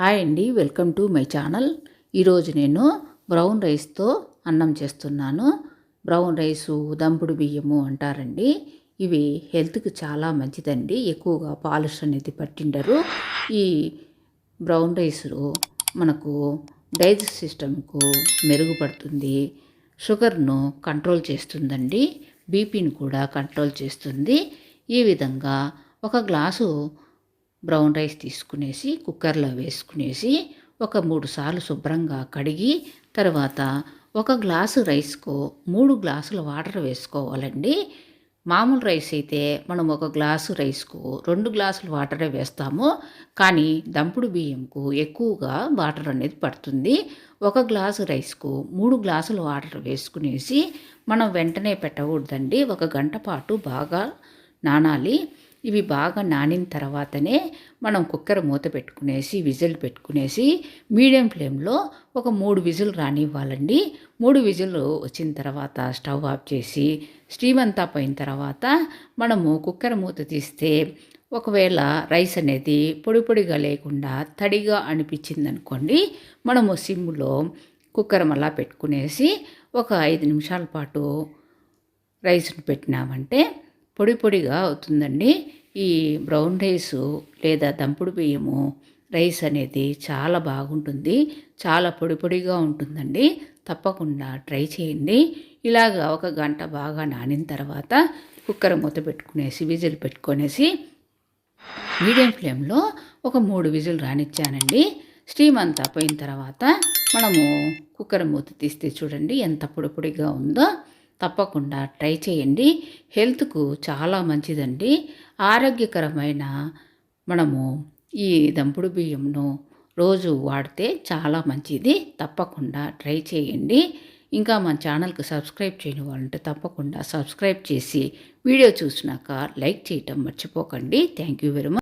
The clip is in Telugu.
హాయ్ అండి వెల్కమ్ టు మై ఛానల్. ఈరోజు నేను బ్రౌన్ రైస్తో అన్నం చేస్తున్నాను. బ్రౌన్ రైసు దంపుడు బియ్యము అంటారండి. ఇవి హెల్త్కి చాలా మంచిదండి. ఎక్కువగా పాలిష్ అనేది పట్టిండరు. ఈ బ్రౌన్ రైస్ మనకు డైజెస్ట్ సిస్టమ్కు మెరుగుపడుతుంది. షుగర్ను కంట్రోల్ చేస్తుందండి. బీపీని కూడా కంట్రోల్ చేస్తుంది. ఈ విధంగా ఒక గ్లాసు బ్రౌన్ రైస్ తీసుకునేసి కుక్కర్లో వేసుకునేసి ఒక మూడు సార్లు శుభ్రంగా కడిగి తర్వాత ఒక గ్లాసు రైస్కు మూడు గ్లాసుల వాటర్ వేసుకోవాలండి. మామూలు రైస్ అయితే మనం ఒక గ్లాసు రైస్కు రెండు గ్లాసులు వాటరే వేస్తాము. కానీ దంపుడు బియ్యంకు ఎక్కువగా వాటర్ అనేది పడుతుంది. ఒక గ్లాసు రైస్కు మూడు గ్లాసులు వాటర్ వేసుకునేసి మనం వెంటనే పెట్టకూడదండి. ఒక గంట పాటు బాగా నానాలి. ఇవి బాగా నానిన తర్వాతనే మనం కుక్కర్ మూత పెట్టుకునేసి విజిల్ పెట్టుకునేసి మీడియం ఫ్లేమ్లో ఒక మూడు విజిల్ రానివ్వాలండి. మూడు విజిల్లు వచ్చిన తర్వాత స్టవ్ ఆఫ్ చేసి స్టీమ్ అంతా పోయిన తర్వాత మనము కుక్కర్ మూత తీస్తే ఒకవేళ రైస్ అనేది పొడి పొడిగా లేకుండా తడిగా అనిపించింది అనుకోండి మనము సిమ్లో కుక్కర్ మళ్ళా పెట్టుకునేసి ఒక ఐదు నిమిషాల పాటు రైస్ను పెట్టినామంటే పొడి పొడిగా అవుతుందండి. ఈ బ్రౌన్ రైసు లేదా దంపుడు బియ్యము రైస్ అనేది చాలా బాగుంటుంది. చాలా పొడి పొడిగా ఉంటుందండి. తప్పకుండా ట్రై చేయండి. ఇలాగా ఒక గంట బాగా నానిన తర్వాత కుక్కర్ మూత పెట్టుకునేసి విజిల్ పెట్టుకునేసి మీడియం ఫ్లేమ్లో ఒక మూడు విజిల్ రానిచ్చానండి. స్టీమ్ అంతా పోయిన తర్వాత మనము కుక్కర్ మూత తీస్తే చూడండి ఎంత పొడి పొడిగా ఉందో. తప్పకుండా ట్రై చేయండి. హెల్త్కు చాలా మంచిదండి. ఆరోగ్యకరమైన మనము ఈ దంపుడు బియ్యంను రోజు వాడితే చాలా మంచిది. తప్పకుండా ట్రై చేయండి. ఇంకా మన ఛానల్కి సబ్స్క్రైబ్ చేయని వాళ్ళంటే తప్పకుండా సబ్స్క్రైబ్ చేసి వీడియో చూసినాక లైక్ చేయటం మర్చిపోకండి. Thank you very much